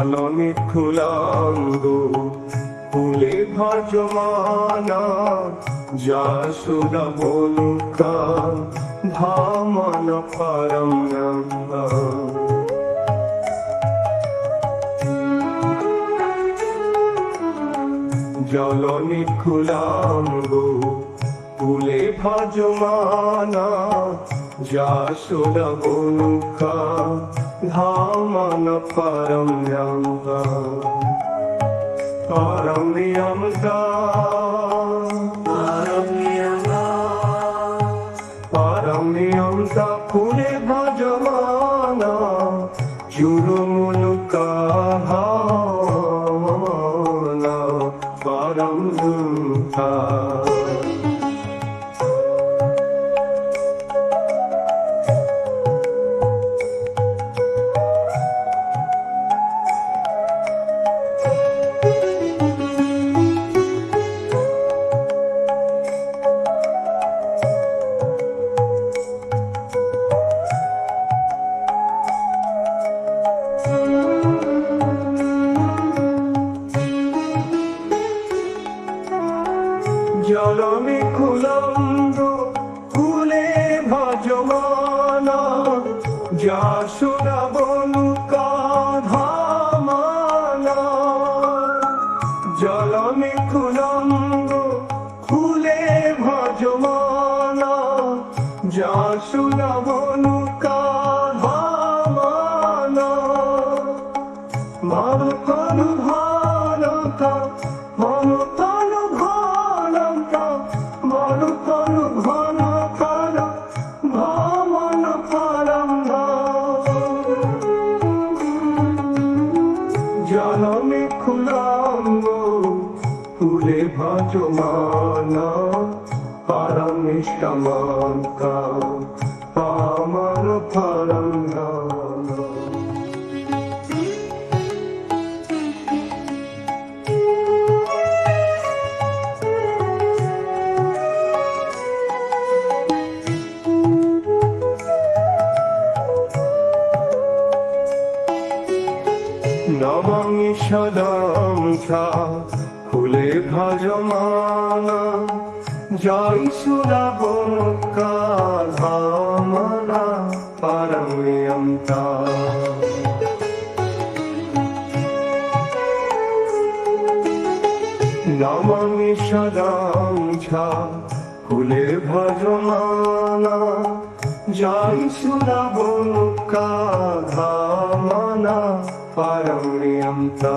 জলনি খুলাঙ্গ ফুলে ভজমানা যাসুদা বলুকা ধামন পরম জলনি খুলাঙ্গ ফুলে ভজমানা যাসুদা বলুকা ধামন পরম নন্দ পরম নিয়মতা পরম নিয়মতা ফুলে ভজমানা জুরুমুলুকা ভাবনা পরম দুঃখা জলমি খুলন্দ কুলে ভজমানা যাসুরা বলুকা ধামানা জলমি খুলন্দ কুলে ভজমানা যাসুরা বলুকা ধামানা ভারত মারুতনু ফুলে ভজমানা পরমিষ্টমন্তা পামন পরম নমামি সদম ভজমানা জয় সুরা বনকা ধামনা পরমিয়ন্তা নমামি সদম ছা ফুলে ভজমানা জয় সুরা বনকা ধামনা পরমিয়ন্তা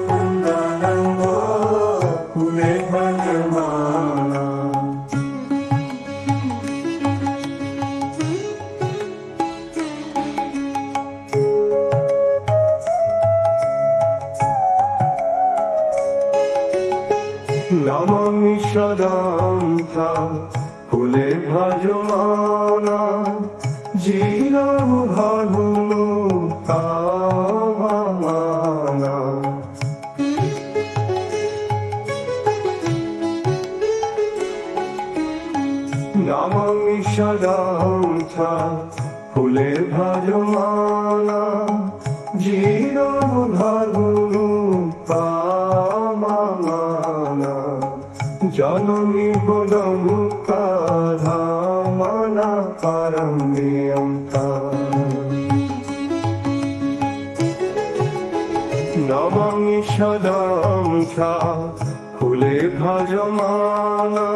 সদান্তা ফুলে ভজমানা জিরম ভাগুনো কামানা নমামি সদান্তা ফুলে ভজমানা জিরম ভাগুনো জননী বদমুক্তা ধামনা পারমিয়ন্তা নমামি সদম ফুলে ভজমানা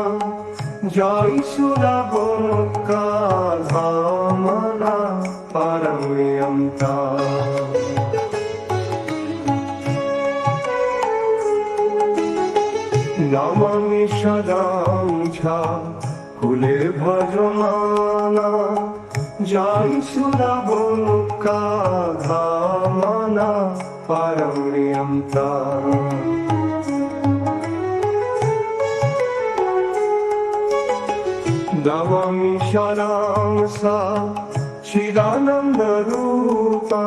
জয় সুরা বনকা ধামনা ছিলাম আমি সাদা মুছা ফুলের ভজমানা যাই সুরাব কাধামানা পারমিয়ম তা দাবামি সারাম সা রূপা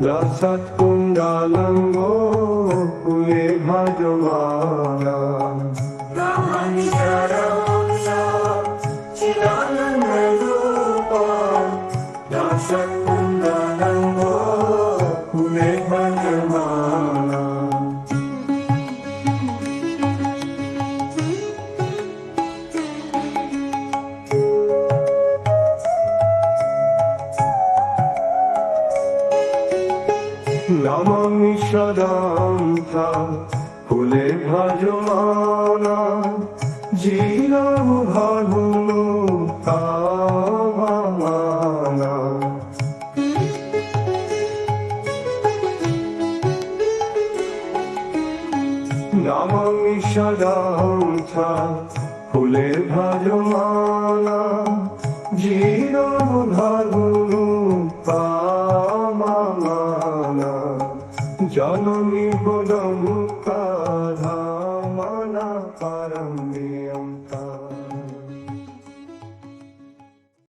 Lasat kundalango kule bhagavana Brahmani সদান্তা ফুলে ভজমানা জীরম ভাগুনো কামানা নমামি ফুলে ভজমানা জীরম ভাগুনো কামানা জননী বদম কাধামনা পারম্বি